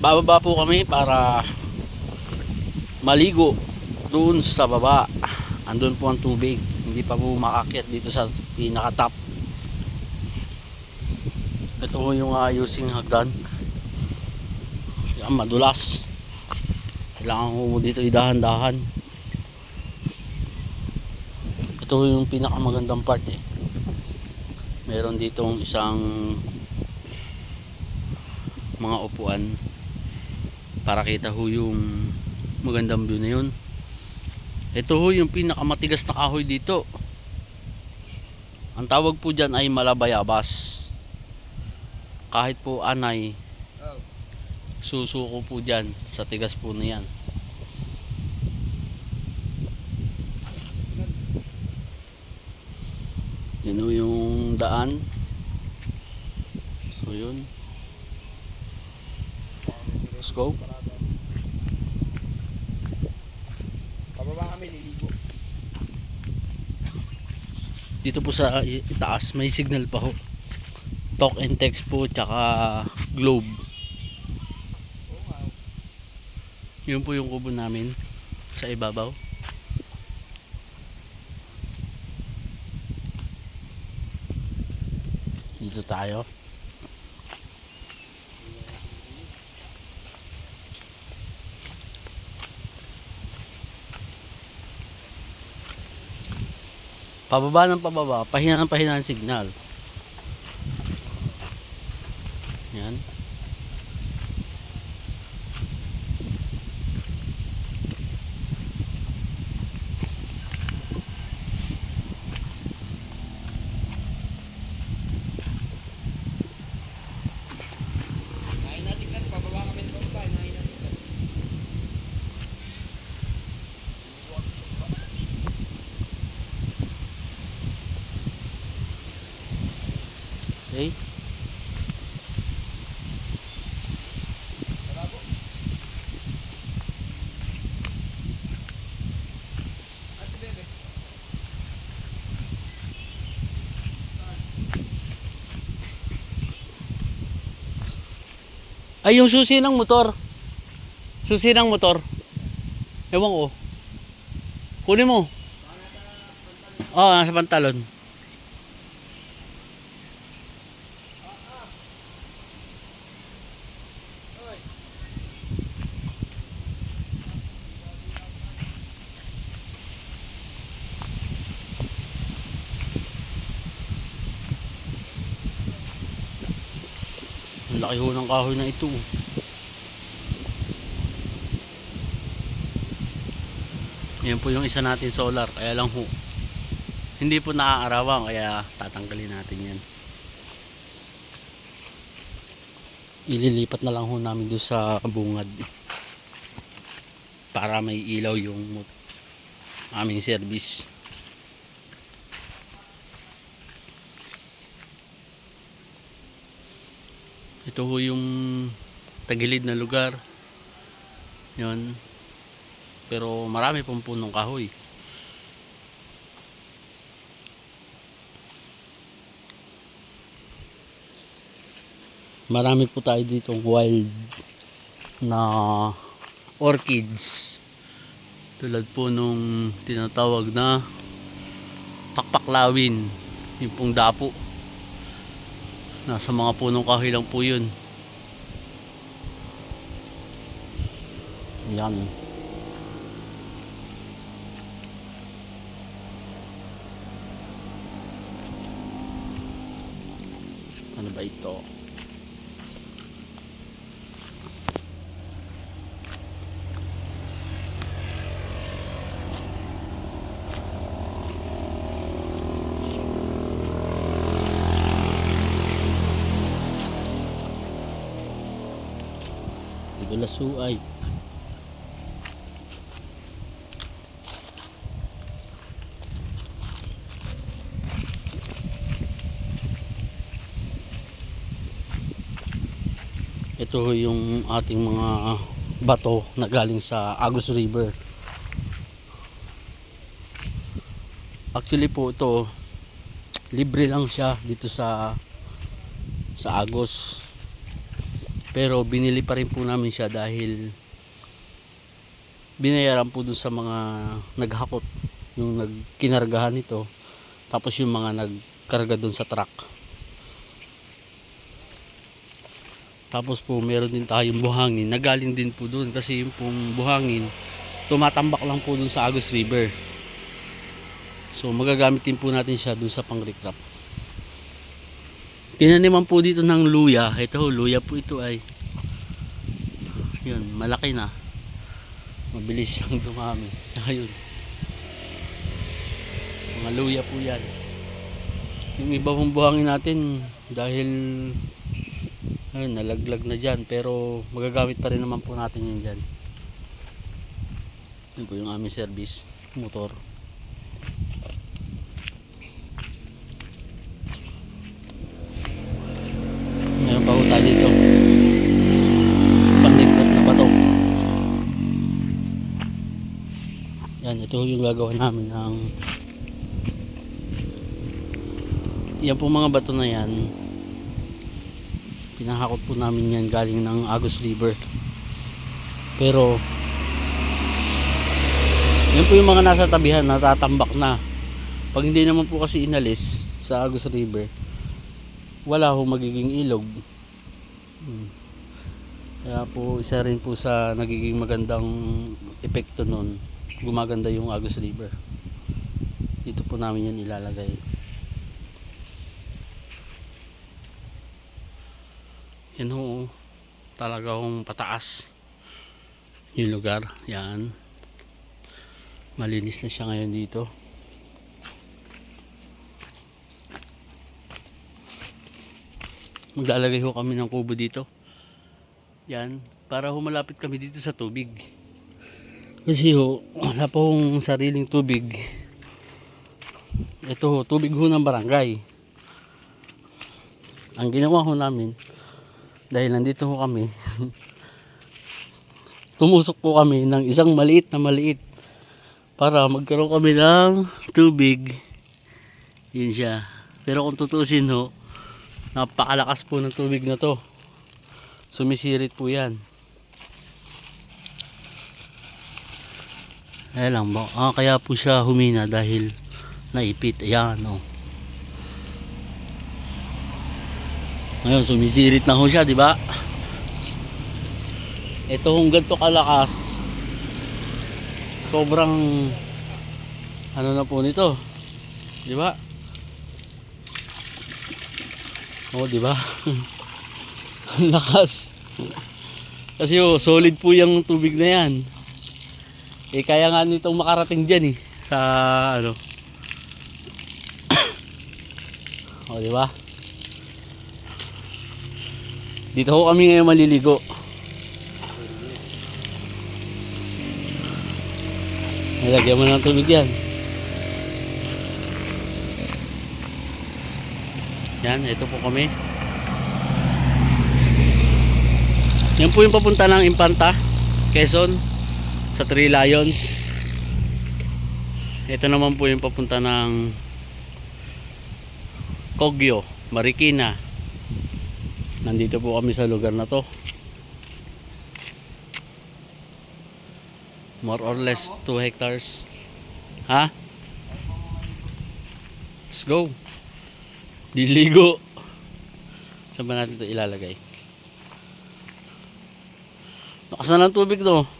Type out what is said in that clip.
bababa po kami para maligo doon sa baba. Andun po ang tubig. Hindi pa po makakyat dito sa pinaka top ito po yung ayusing hagdan. Yan madulas. Kailangan ko dito idahan-dahan. Ito yung pinakamagandang part eh. Meron ditong isang mga upuan para kita ho yung magandang view na yun. Ito ho yung pinakamatigas na kahoy dito. Ang tawag po dyan ay malabayabas. Kahit po anay susuko po dyan sa tigas po na yan. Yun yung daan. So yun let's go Pababa kami liligo. dito po sa itaas may signal pa ho talk and text po tsaka globe nga. yun po yung kubo namin sa ibabaw dito tayo pababa ng pababa pahina ng pahina ng signal yan Nahin na signal. Pababa kami ng pababa. Nahin na signal. Okay. Ah, Bebe. Ay, yung susi ng motor. Susi ng motor. Ewan ko. Kunin mo. Oo, oh, nasa pantalon. Laki ho ng kahoy na ito. Yan po yung isa natin solar. Kaya lang ho. Hindi po naaarawan. Kaya tatanggalin natin yan. Ililipat na lang ho namin doon sa bungad. Para may ilaw yung aming service. Ito ho yung tagilid na lugar. Yun. Pero marami pong punong kahoy. Marami po tayo dito wild na orchids. Tulad po nung tinatawag na pakpaklawin. Yung pong dapo. Nasa mga punong kahoy lang po yun. Yan. Ano ba ito? Bulasuay. Ito yung ating mga bato na galing sa Agus River. Actually po ito libre lang siya dito sa sa Agos. Pero binili pa rin po namin siya dahil binayaran po dun sa mga naghakot yung nagkinargahan nito tapos yung mga nagkarga dun sa truck. Tapos po meron din tayong buhangin nagaling din po dun kasi yung pong buhangin tumatambak lang po dun sa Agus River. So magagamit din po natin siya dun sa pang recrap tinaniman po dito ng luya. Ito luya po ito ay yun malaki na. Mabilis siyang dumami. Ayun. Mga luya po yan. Yung iba pong buhangin natin dahil ayun nalaglag na dyan pero magagamit pa rin naman po natin yun dyan. Yun po yung aming service motor meron pa po tayo dito panlignat na bato yan ito yung gagawa namin ng yan po mga bato na yan. Pinahakot po namin yan galing ng Agus River. Pero yan po yung mga nasa tabihan natatambak na. Pag hindi naman po kasi inalis sa Agus River wala ho magiging ilog. Hmm. kaya po isa rin po sa nagiging magandang epekto nun gumaganda yung Agus River. Dito po namin yan ilalagay. Yan ho talaga pataas yung lugar. Yan. Malinis na siya ngayon dito. Maglalagay ho kami ng kubo dito. Yan. Para ho malapit kami dito sa tubig kasi ho wala pa hong sariling tubig. Ito ho tubig ho ng barangay. Ang ginawa ho namin dahil nandito ho kami tumusok po kami ng isang maliit na maliit para magkaroon kami ng tubig. Yun siya. Pero kung tutusin ho napakalakas po ng tubig na to. Sumisirit po yan ayan lang ba ah, kaya po siya humina dahil naipit ayan oh. ngayon sumisirit na ho siya di ba ito hong ganito kalakas sobrang ano na po nito di ba Oo, di ba? Lakas. Kasi oh, solid po yung tubig na yan. Eh kaya nga nitong makarating diyan eh sa ano. oh, di ba? Dito ho kami ngayon maliligo. Nilagyan mo ng tubig yan. Yan, ito po kami. Yan po yung papunta ng Impanta, Quezon, sa Three Lions. Ito naman po yung papunta ng Kogyo, Marikina. Nandito po kami sa lugar na to. More or less 2 hectares. Ha? Let's go. Diligo. Saan ba natin ito ilalagay? Lakas na ng tubig to.